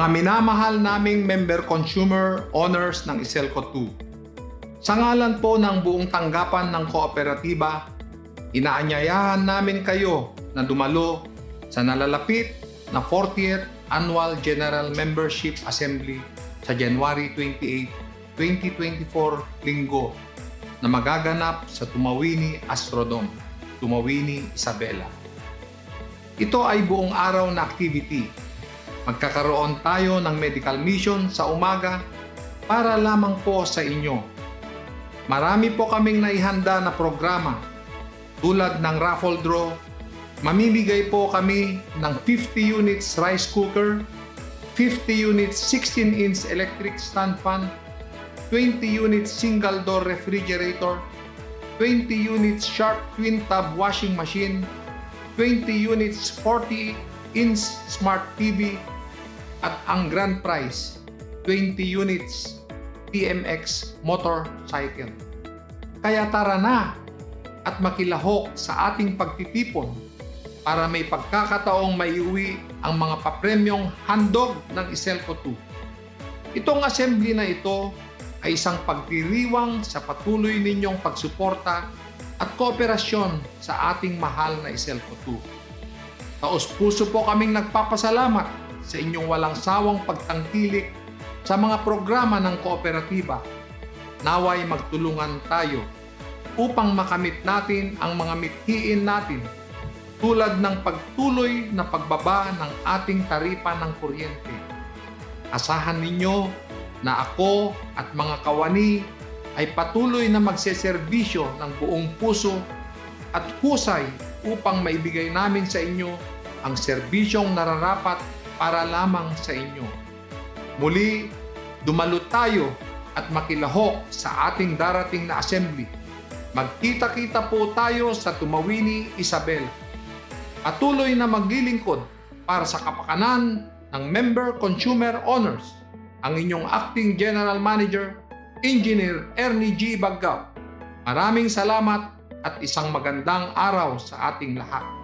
Mga minamahal naming member consumer owners ng Iselco 2. Sa ngalan po ng buong tanggapan ng kooperatiba, inaanyayahan namin kayo na dumalo sa nalalapit na 40th Annual General Membership Assembly sa January 28, 2024 linggo na magaganap sa Tumawini Astrodome, Tumawini, Isabela. Ito ay buong araw na activity. Magkakaroon tayo ng medical mission sa umaga para lamang po sa inyo. Marami po kaming naihanda na programa tulad ng raffle draw. Mamimigay po kami ng 50 units rice cooker, 50 units 16-inch electric stand fan, 20 units single door refrigerator, 20 units sharp twin tub washing machine, 20 units 40-inch smart TV, at ang grand prize, 20 units TMX motorcycle. Kaya tara na at makilahok sa ating pagtitipon para may pagkakataong maiuwi ang mga papremyong handog ng Iselco 2. Itong assembly na ito ay isang pagdiriwang sa patuloy ninyong pagsuporta at kooperasyon sa ating mahal na Iselco 2. Taos puso po kaming nagpapasalamat sa inyong walang sawang pagtangkilik sa mga programa ng kooperatiba. Naway magtulungan tayo upang makamit natin ang mga mithiin natin tulad ng pagtuloy na pagbaba ng ating taripa ng kuryente. Asahan ninyo na ako at mga kawani ay patuloy na magseserbisyo ng buong puso at husay upang maibigay namin sa inyo ang serbisyong nararapat para lamang sa inyo. Muli, dumalo tayo at makilahok sa ating darating na assembly. Magkita-kita po tayo sa Tumawini, Isabel. Patuloy na maglilingkod para sa kapakanan ng Member Consumer Honors ang inyong Acting General Manager, Engineer Ernie G. Baggao. Maraming salamat at isang magandang araw sa ating lahat.